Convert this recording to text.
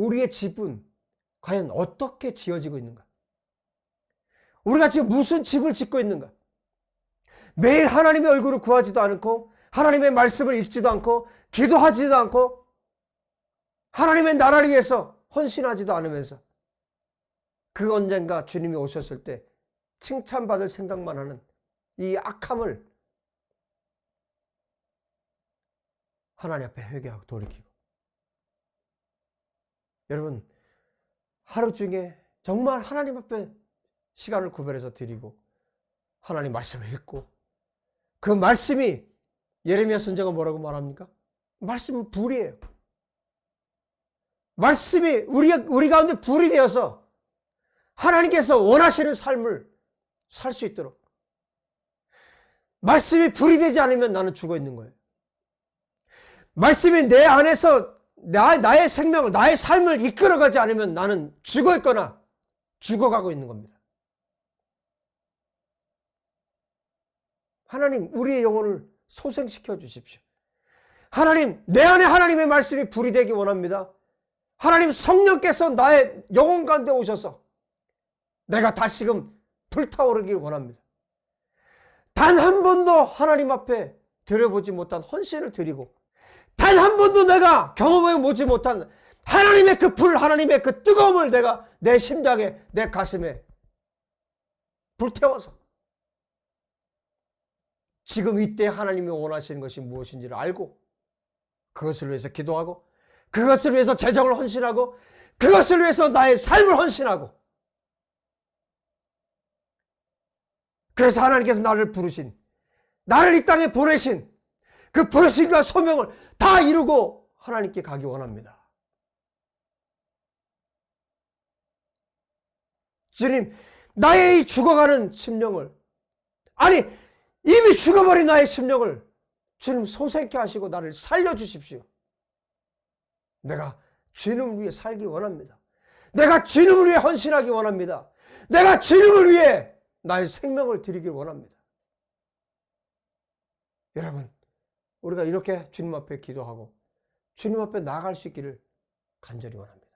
우리의 집은 과연 어떻게 지어지고 있는가? 우리가 지금 무슨 집을 짓고 있는가? 매일 하나님의 얼굴을 구하지도 않고 하나님의 말씀을 읽지도 않고 기도하지도 않고 하나님의 나라를 위해서 헌신하지도 않으면서 그 언젠가 주님이 오셨을 때 칭찬받을 생각만 하는 이 악함을 하나님 앞에 회개하고 돌이키고 여러분 하루 중에 정말 하나님 앞에 시간을 구별해서 드리고 하나님 말씀을 읽고 그 말씀이 예레미야 선자가 뭐라고 말합니까? 말씀은 불이에요. 말씀이 우리, 우리 가운데 불이 되어서 하나님께서 원하시는 삶을 살 수 있도록 말씀이 불이 되지 않으면 나는 죽어 있는 거예요. 말씀이 내 안에서 나, 나의 생명을, 나의 삶을 이끌어가지 않으면 나는 죽어 있거나 죽어가고 있는 겁니다. 하나님, 우리의 영혼을 소생시켜 주십시오. 하나님, 내 안에 하나님의 말씀이 불이 되기 원합니다. 하나님 성령께서 나의 영혼 가운데 오셔서 내가 다시금 불타오르길 원합니다. 단 한 번도 하나님 앞에 드려보지 못한 헌신을 드리고 단 한 번도 내가 경험해 보지 못한 하나님의 그 불, 하나님의 그 뜨거움을 내가 내 심장에, 내 가슴에 불태워서 지금 이때 하나님이 원하시는 것이 무엇인지를 알고 그것을 위해서 기도하고 그것을 위해서 재정을 헌신하고 그것을 위해서 나의 삶을 헌신하고 그래서 하나님께서 나를 부르신 나를 이 땅에 보내신 그 부르심과 소명을 다 이루고 하나님께 가기 원합니다. 주님, 나의 이 죽어가는 심령을 아니 이미 죽어버린 나의 심령을 주님 소생케 하시고 나를 살려주십시오. 내가 주님을 위해 살기 원합니다. 내가 주님을 위해 헌신하기 원합니다. 내가 주님을 위해 나의 생명을 드리기 원합니다. 여러분, 우리가 이렇게 주님 앞에 기도하고 주님 앞에 나아갈 수 있기를 간절히 원합니다.